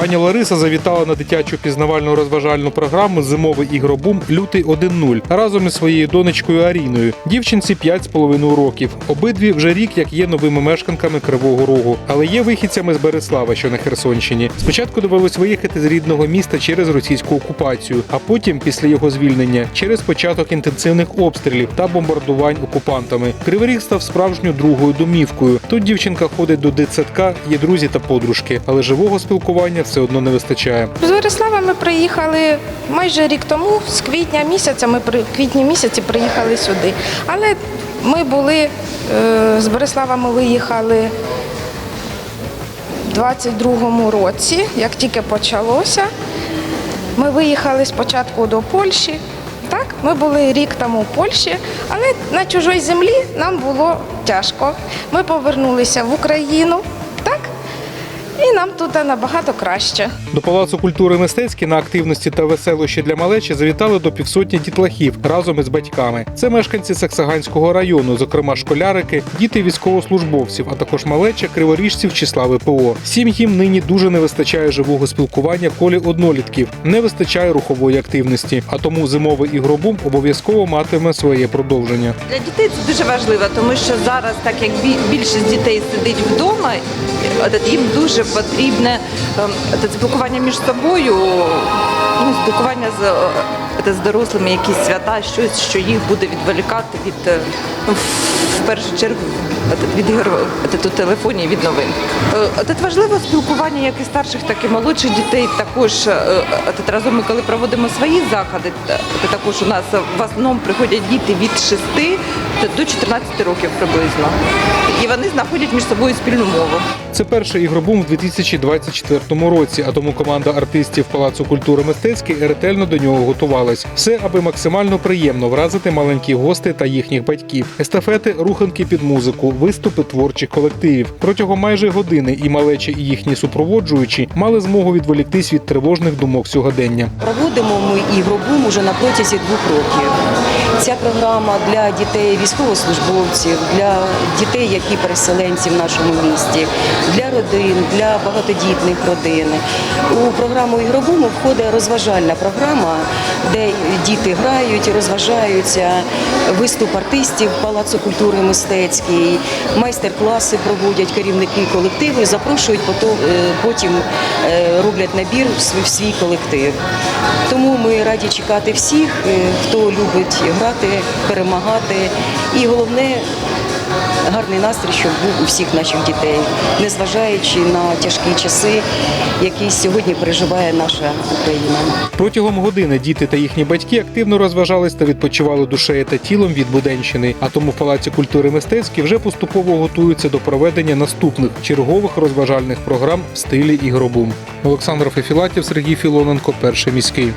Пані Лариса завітала на дитячу пізнавальну розважальну програму Зимовий ігробум Лютий 1.0 разом із своєю донечкою Аріною. Дівчинці 5,5 років. Обидві вже рік як є новими мешканками Кривого Рогу, але є вихідцями з Береслава, що на Херсонщині. Спочатку довелось виїхати з рідного міста через російську окупацію, а потім, після його звільнення, через початок інтенсивних обстрілів та бомбардувань окупантами. Кривий Ріг став справжньою другою домівкою. Тут дівчинка ходить до дитсадка, є друзі та подружки, але живого спілкування все одно не вистачає. З Борислава ми приїхали майже рік тому, з квітня місяця. Ми при квітні місяці приїхали сюди. Але ми були е, з Борислава ми виїхали у 22-му році, як тільки почалося. Ми виїхали спочатку до Польщі. Так, ми були рік тому в Польщі, але на чужій землі нам було тяжко. Ми повернулися в Україну, нам тут набагато краще. До Палацу культури мистецькі на активності та веселощі для малечі завітали до півсотні дітлахів разом із батьками. Це мешканці Саксаганського району, зокрема школярики, діти військовослужбовців, а також малеча криворіжців числа ВПО. Всім їм нині дуже не вистачає живого спілкування колі однолітків, не вистачає рухової активності. А тому зимовий ігробум обов'язково матиме своє продовження. Для дітей це дуже важливо, тому що зараз, так як бі- більшість дітей сидить вдома, їм дуже потрібне ем, спілкування між собою, ну, спілкування з, е, з дорослими, якісь свята, щось, що їх буде відволікати від е, ну, в першу чергу від ігор от у телефоні і від новин. Е, От важливо спілкування як і старших, так і молодших дітей. Також е, от разом ми коли проводимо свої заходи, то також у нас в основному приходять діти від 6 до 14 років приблизно. І вони знаходять між собою спільну мову. Це перший ігробум в 2024 році, а тому команда артистів Палацу культури мистецький ретельно до нього готувалась. Все, аби максимально приємно вразити маленьких гостей та їхніх батьків. Естафети, руханки під музику, виступи творчих колективів. Протягом майже години і малечі, і їхні супроводжуючі мали змогу відволіктись від тривожних думок сьогодення. Проводимо ми ігробум уже на протязі двох років. Ця програма для дітей військовослужбовців, для дітей, які переселенці в нашому місті, для родин, для багатодітних родин. У програму ігробуму входить розважальна програма, де діти грають, розважаються, виступ артистів Палацу культури мистецький, майстер-класи проводять керівники колективу запрошують е, потім е, роблять набір в свій- в свій колектив. Тому ми раді чекати всіх, е, хто любить грати, перемагати. І головне гарний настрій, щоб був у всіх наших дітей, незважаючи на тяжкі часи, які сьогодні переживає наша Україна. Протягом години діти та їхні батьки активно розважались та відпочивали душею та тілом від буденщини. А тому в Палаці культури мистецький вже поступово готуються до проведення наступних чергових розважальних програм в стилі ігробум. Олександр Фефілатів, Сергій Філоненко, перший міський.